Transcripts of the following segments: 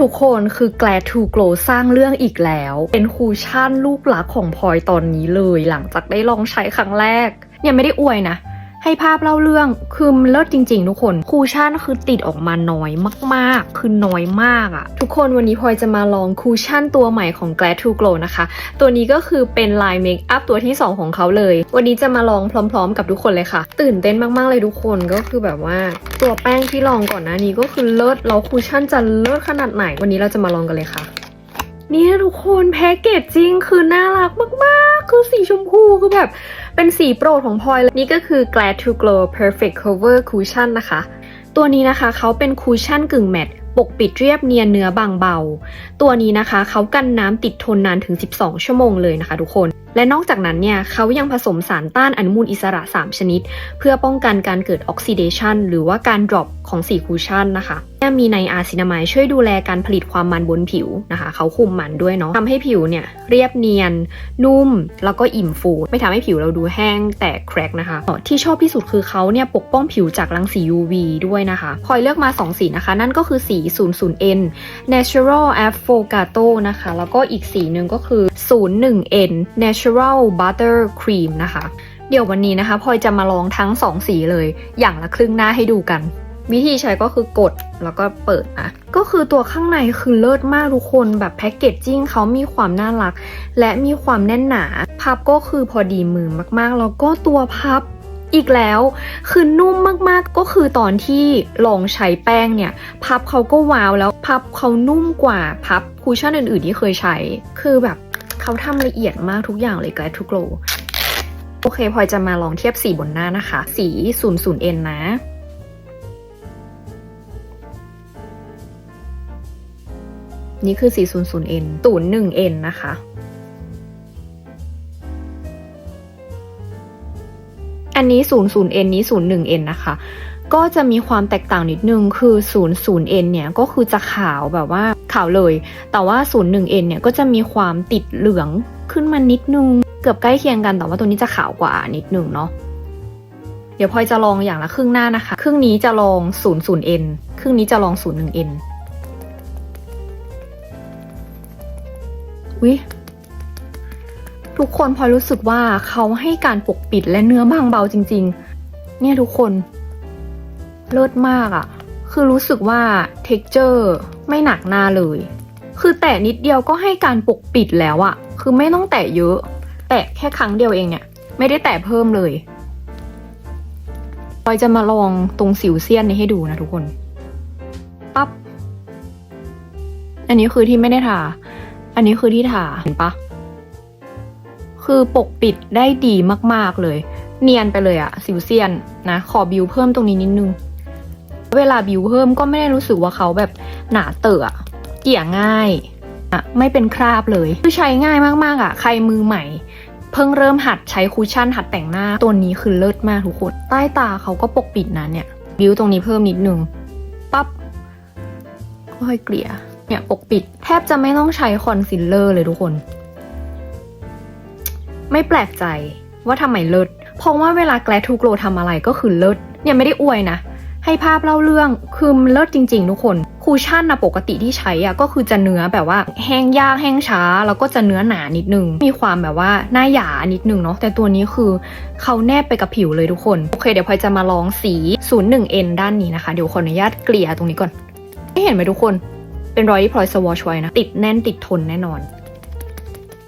ทุกคนคือแกลทูโกลสร้างเรื่องอีกแล้ว เป็นคูชั่นลูกหลักของพลอยตอนนี้เลย หลังจากได้ลองใช้ครั้งแรก ยังไม่ได้อวยนะ ให้ภาพเล่าเรื่องคือเลิศจริง ๆ ทุกคนคูชั่นคือติดออกมาน้อยมากๆ คือน้อยมากอะทุกคนวันนี้พลอยจะมาลองคูชั่นตัวใหม่ของ Glad to Glow นะคะ ตัวนี้ก็คือเป็นลายเมคอัพตัวที่ 2 ของเขาเลย วันนี้จะมาลองพร้อม ๆ กับทุกคนเลยค่ะ ตื่นเต้นมากๆเลยทุกคนก็คือแบบว่า ตัวแป้งที่ลองก่อนหน้านี้ก็คือเลิศแล้วคูชั่นจะเลิศขนาดไหน วันนี้เราจะมาลองกันเลยค่ะ นี่ทุกคนแพ็กเกจจริงคือน่ารักมากๆ คือสีชมพูคือแบบ เป็นสีโปรดของพลอยเลยนี่ก็คือ Glad to Glow Perfect Cover Cushion นะคะ ตัวนี้นะคะเขาเป็นคูชั่นกึ่งแมตต์ปกปิดเรียบเนียนเนื้อบางเบา ตัวนี้นะคะเขากันน้ำติดทนนานถึง 12 ชั่วโมงเลยนะคะทุกคนและนอกจากนั้นเนี่ยเขายังผสมสารต้านอนุมูลอิสระ 3 ชนิด เพื่อป้องกันการเกิดออกซิเดชันหรือว่าการดรอปของสีคูชั่นนะคะมีในอาซินามายช่วยดูแลการผลิตความมันบนผิวนะคะเขาคุมมันด้วยเนาะทำให้ผิวเนี่ยเรียบเนียน นุ่ม แล้วก็อิ่มฟู ไม่ทำให้ผิวเราดูแห้งแตกแครกนะคะ ที่ชอบที่สุดคือเขาเนี่ยปกป้องผิวจากรังสี UV ด้วยนะคะพลอยเลือกมา 2 สีนะคะ นั่นก็คือสี 00N Natural Affogato นะคะ แล้วก็อีกสีหนึ่งก็คือ 01N Natural Butter Cream นะคะ เดี๋ยววันนี้นะคะพลอยจะมาลองทั้ง 2 สีเลย อย่างละครึ่งหน้าให้ดูกัน วิธีใช้ก็คือกดแล้วก็เปิดนะก็คือตัวข้างในคือเลิศมากทุกคนแบบแพ็กเกจจิ้งเขามีความน่ารัก และมีความแน่นหนา พับก็คือพอดีมือมากๆ แล้วก็ตัวพับอีกแล้วคือนุ่มมากๆก็คือตอนที่ลองใช้แป้งเนี่ย พับเขาก็วาวแล้วพับเขานุ่มกว่าพับคูชั่นอื่นๆที่เคยใช้ คือแบบ เขาทำละเอียดมากทุกอย่างเลยก a ทุกโลโอเคพลอยจะมาลองเทียบสีบนหน้านะคะ สี 00N นะ นี่คือ 400N 01N นะคะอันนี้ 00N นี้ 01N นะคะ ก็จะมีความแตกต่างนิดนึงคือ 00N เนี่ยก็คือจะขาวแบบว่าขาวเลย แต่ว่า 01N เนี่ยก็จะมีความติดเหลืองขึ้นมานิดนึง เกือบใกล้เคียงกันแต่ว่าตัวนี้จะขาวกว่านิดนึงเนาะเดี๋ยวพลอยจะลองอย่างละครึ่งหน้านะคะ ครึ่งนี้จะลอง 00N ครึ่งนี้จะลอง 01N วิทุกคนพลอยรู้สึกว่าเขาให้การปกปิดและเนื้อบางเบาจริง ๆ เนี่ยทุกคน เลิศมากอะคือรู้สึกว่า t e x t อร์ไม่หนักหน้าเลย คือแตะนิดเดียวก็ให้การปกปิดแล้วอะคือไม่ต้องแตะเยอะ แตะแค่ครั้งเดียวเองเนี่ย ไม่ได้แตะเพิ่มเลยลอยจะมาลองตรงสิวเซียนนี้ให้ดูนะทุกคน ปั๊บ อันนี้คือที่ไม่ได้ทา อันนี้คือที่ทา เห็นปะ คือปกปิดได้ดีมากๆเลย เนียนไปเลยอะสิวเซียนนะ ขอบิวเพิ่มตรงนี้นิดนึง เวลาบิวเพิ่มก็ไม่ได้รู้สึกว่าเขาแบบหนาเตอะเกี่ยง่ายอะไม่เป็นคราบเลย คือใช้ง่ายมากๆอะใครมือใหม่ เพิ่งเริ่มหัดใช้คุชชั่นหัดแต่งหน้า ตัวนี้คือเลิศมากทุกคน ใต้ตาเขาก็ปกปิดนะเนี่ย บิวตรงนี้เพิ่มนิดนึงปั๊บค่อยเกลี่ยเนี่ยปกปิด แทบจะไม่ต้องใช้คอนซีลเลอร์เลยทุกคน ไม่แปลกใจว่าทำไมเลิศเพราะว่าเวลาแกลทูโกลทำอะไรก็คือเลิศเนี่ยไม่ได้อวยนะ ให้ภาพเล่าเรื่องคือเลิศจริง ๆ ทุกคน คูชั่นนะปกติที่ใช้อะก็คือจะเนื้อแบบว่าแห้งยากแห้งช้า แล้วก็จะเนื้อหนานิดนึง มีความแบบว่าหน้าหยานิดนึงเนาะแต่ตัวนี้คือเขาแนบไปกับผิวเลยทุกคนโอเคเดี๋ยวพลอยจะมาลองสี 01N ด้านนี้นะคะ เดี๋ยวขออนุญาตเกลี่ยตรงนี้ก่อนไม่เห็นไหมทุกคน เป็นรอยที่พลอยสวอชไว้นะติดแน่นติดทนแน่นอน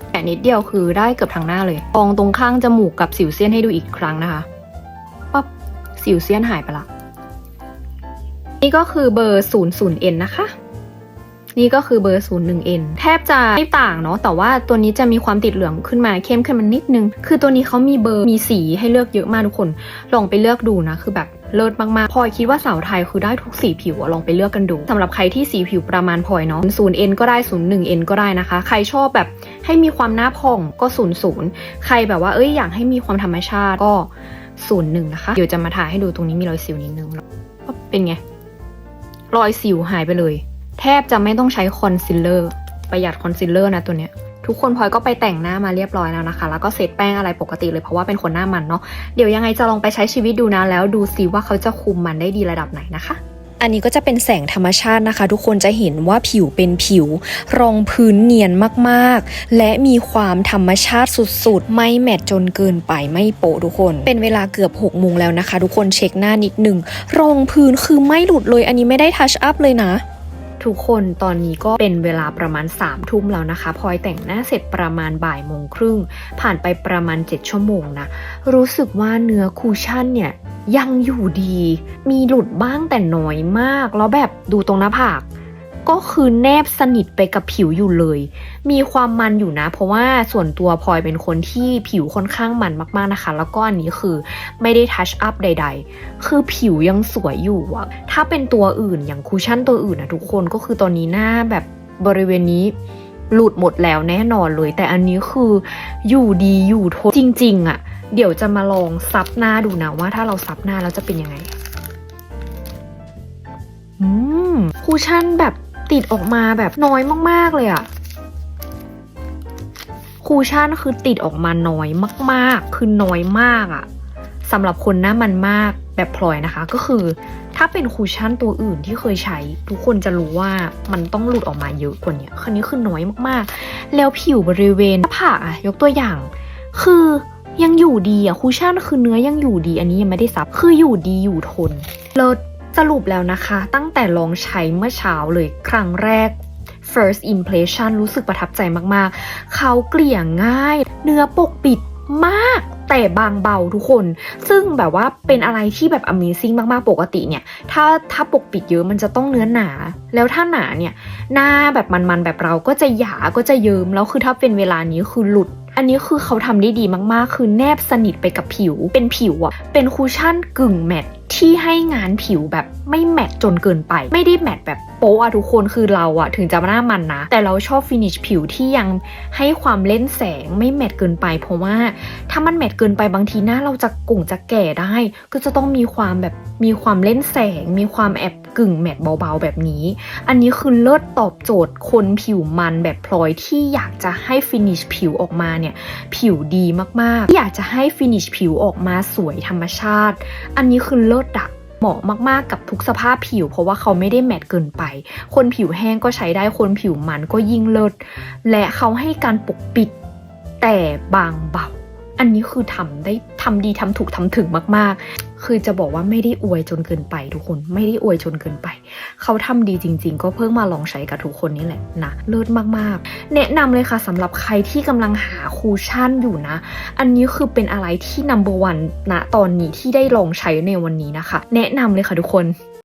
แค่นิดเดียวคือได้เกือบทั้งหน้าเลยมองตรงข้างจมูกกับสิวเซียนให้ดูอีกครั้งนะคะปั๊บสิวเซียนหายไปละ นี่ก็คือเบอร์ 00N นะคะ นี่ก็คือเบอร์ 01N แทบจะไม่ต่างเนาะ แต่ว่าตัวนี้จะมีความติดเหลืองขึ้นมาเข้มขึ้นมานิดนึง คือตัวนี้เขามีเบอร์มีสีให้เลือกเยอะมากทุกคน ลองไปเลือกดูนะ คือแบบเลิศมากๆพลอยคิดว่าสาวไทยคือได้ทุกสีผิวอะลองไปเลือกกันดูสำหรับใครที่สีผิวประมาณพลอยเนาะ 0N ก็ได้ 01N ก็ได้นะคะ ใครชอบแบบให้มีความหน้าผ่องก็00ใครแบบว่าเอ้ยอยากให้มีความธรรมชาติก็01นะคะ เดี๋ยวจะมาถ่ายให้ดูตรงนี้มีรอยสิวนิดนึงเป็นไง รอยสิวหายไปเลย แทบจะไม่ต้องใช้คอนซีลเลอร์ ประหยัดคอนซีลเลอร์นะตัวเนี้ยทุกคนพลอยก็ไปแต่งหน้ามาเรียบร้อยแล้วนะคะ แล้วก็เซตแป้งอะไรปกติเลยเพราะว่าเป็นคนหน้ามันเนาะเดี๋ยวยังไงจะลองไปใช้ชีวิตดูนะแล้วดูซิว่าเขาจะคุมมันได้ดีระดับไหนนะคะ อันนี้ก็จะเป็นแสงธรรมชาตินะคะ ทุกคนจะเห็นว่าผิวเป็นผิว รองพื้นเนียนมากๆ และมีความธรรมชาติสุดๆ ไม่แมตจนเกินไปไม่โปะทุกคน เป็นเวลาเกือบ6โมงแล้วนะคะ ทุกคนเช็คหน้านิดหนึ่งรองพื้นคือไม่หลุดเลย อันนี้ไม่ได้ทัชอัพเลยนะ ทุกคนตอนนี้ก็เป็นเวลาประมาณ3ามทุ่มแล้วนะคะพลอยแต่งหน้าเสร็จประมาณบ่ายโมงครึ่ง ผ่านไปประมาณ 7 ชั่วโมงนะ รู้สึกว่าเนื้อคูชั่นเนี่ยยังอยู่ดี มีหลุดบ้างแต่น้อยมาก แล้วแบบดูตรงหน้าผาก ก็คือแนบสนิทไปกับผิวอยู่เลย มีความมันอยู่นะ เพราะว่าส่วนตัวพลอยเป็นคนที่ผิวค่อนข้างมันมากๆนะคะ แล้วก็อันนี้คือไม่ได้ทัชอัพใด ๆ คือผิวยังสวยอยู่อะถ้าเป็นตัวอื่นอย่างคูชั่นตัวอื่นนะทุกคนก็คือตอนนี้หน้าแบบบริเวณนี้หลุดหมดแล้วแน่นอนเลย แต่อันนี้คืออยู่ดีอยู่ทนจริง ๆอะเดี๋ยวจะมาลองซับหน้าดูนะว่าถ้าเราซับหน้าแล้วจะเป็นยังไง อืมคูชั่นแบบ ติดออกมาแบบน้อยมากๆเลยอะคูชั่นคือติดออกมาน้อยมาก ๆ คือน้อยมากอะสำหรับคนหน้ามันมากแบบพลอยนะคะ ก็คือถ้าเป็นคูชั่นตัวอื่นที่เคยใช้ ทุกคนจะรู้ว่ามันต้องหลุดออกมาเยอะกว่านี้คันนี้คือน้อยมากๆ แล้วผิวบริเวณหน้าผากอะยกตัวอย่าง คือยังอยู่ดีอะคูชั่นคือเนื้อยังอยู่ดี อันนี้ยังไม่ได้ซับคืออยู่ดีอยู่ทนเลิศ สรุปแล้วนะคะ ตั้งแต่ลองใช้เมื่อเช้าเลยครั้งแรก first impression รู้สึกประทับใจมากๆ เขาเกลี่ยง่าย เนื้อปกปิดมาก แต่บางเบาทุกคน ซึ่งแบบว่าเป็นอะไรที่แบบ amazing มากๆ ปกติเนี่ย ถ้าถ้าปกปิดเยอะมันจะต้องเนื้อหนา แล้วถ้าหนาเนี่ย หน้าแบบมันๆ แบบเราก็จะหยาก็จะเยิมแล้วคือถ้าเป็นเวลานี้คือหลุดอันนี้คือเขาทำได้ดีมากๆ คือแนบสนิทไปกับผิว เป็นผิวอะเป็นคูชั่นกึ่งแมต ที่ให้งานผิวแบบไม่แมตต์จนเกินไป ไม่ได้แมตต์แบบโป๊ะอะทุกคนคือเราอะถึงจะหน้ามันนะ แต่เราชอบฟินิชผิวที่ยังให้ความเล่นแสงไม่แมตต์เกินไป เพราะว่าถ้ามันแมตต์เกินไปบางทีหน้าเราจะกุ่งจะแก่ได้ ก็จะต้องมีความแบบมีความเล่นแสง มีความแอบ กึ่งแมตต์เบาๆแบบนี้ อันนี้คือเลิศตอบโจทย์คนผิวมันแบบพลอยที่อยากจะให้ฟินิชผิวออกมาเนี่ย ผิวดีมากๆ อยากจะให้ฟินิชผิวออกมาสวยธรรมชาติ อันนี้คือเลิศอะเหมาะมากๆกับทุกสภาพผิว เพราะว่าเขาไม่ได้แมตต์เกินไป คนผิวแห้งก็ใช้ได้คนผิวมันก็ยิ่งเลิศและเขาให้การปกปิดแต่บางเบา อันนี้คือทำได้ทำดีทำถูกทำถึงมาก ๆ คือจะบอกว่าไม่ได้อวยจนเกินไปทุกคนไม่ได้อวยจนเกินไป เขาทำดีจริง ๆ ก็เพิ่งมาลองใช้กับทุกคนนี่แหละนะเลิศมากๆ แนะนำเลยค่ะสำหรับใครที่กำลังหาคูชั่นอยู่นะ อันนี้คือเป็นอะไรที่ number one ณตอนนี้ที่ได้ลองใช้ในวันนี้นะคะ แนะนำเลยค่ะทุกคน